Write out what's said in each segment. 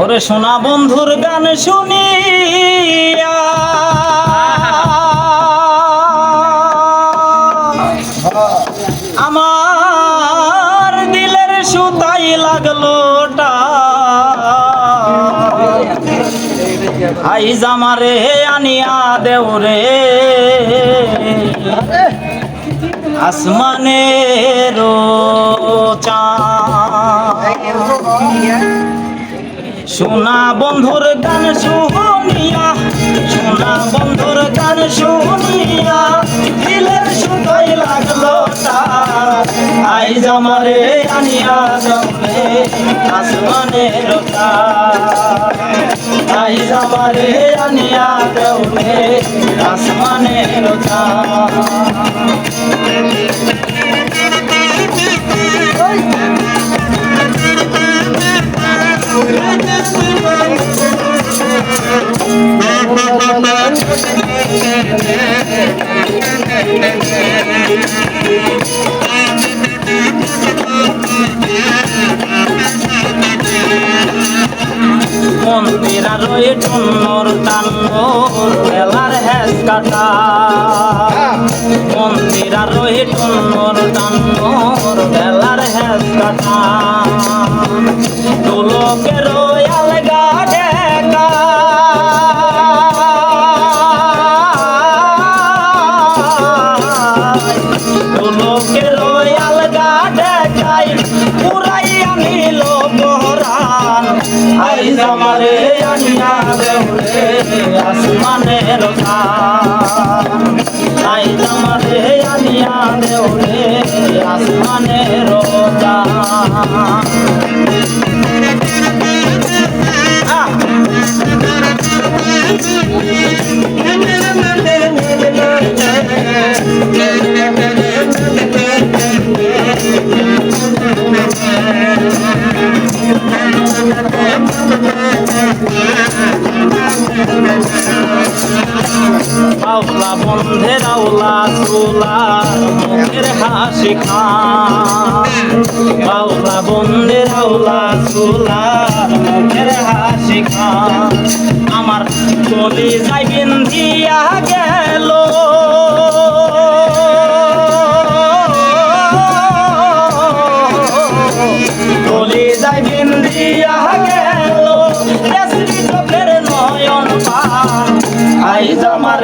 ওরে সোনা বন্ধুর গান শুনিয়া। আমার দিলের সুতাই লাগল আই জামারে আনিয়া দেও রে। আসমানের সোনা বন্ধুর গান শুনিয়া, সোনা বন্ধুর গান শুনিয়া, দিলের সুতোই লাগল আই জামারে আনিয়া জমে আসমানের তার। আই জামারে আনিয়া দেওলে আসমানের মন্দিরা রয়ে টুন্নর টান্নর কাটা। মন্দিরা রয়ে টুন্নর টান্নর বেলার কাটা। দোলকে রয়াল গাডেকাই পুরাইয়া নিল বহরান আই জামারে আনিয়া দেউলে আসমানের গান আই জামারে আনিয়া দেউলে আসমানের গান আউলা বন্ধের আউলা চুলা, মুখের হাসি খান। আউলা বন্ধের আউলা চুলা, মুখের হাসি খান। আমার চলি যাইবেন দিয়া গেল। চলি যাইবেন দিয়া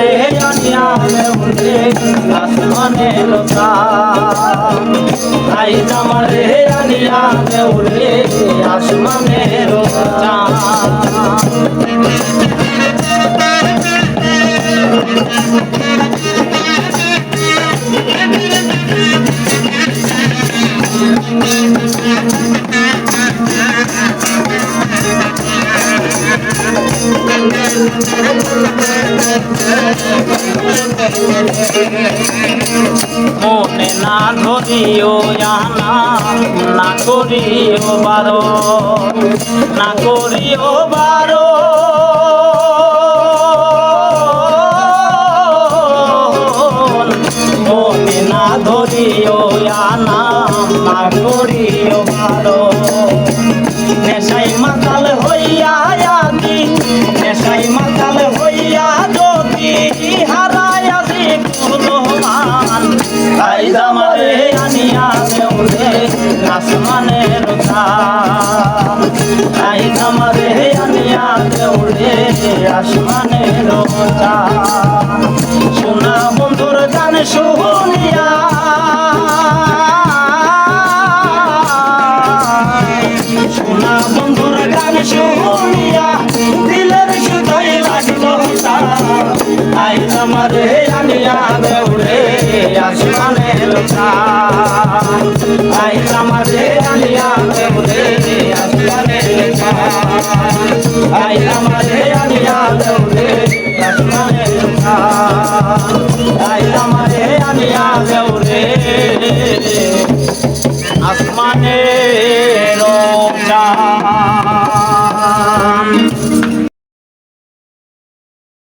জামারে আনিয়া উঠে আসমানে লোকা। আই জামারে আনিয়া উঠে আসমানে চান মনে না ধরিও না করিও বারো না করিও বারো জামারে আনিয়া দেউলে, আসমানের গান তাই জামারে আনিয়া দেউলে, আসমানের গান সোনা বন্ধুর গান শুনিয়া, সোনা বন্ধুর গান শুনিয়া, দিলের আই আমারে আনিয়া দেউরে আসমানে লুকায় আই আমারে আলিয়া দেউরে আসমানে লুকায় আই আমারে আলিয়া দেউরে আসমানে লুকায় আই আমারে আলিয়া দেউরে আসমানে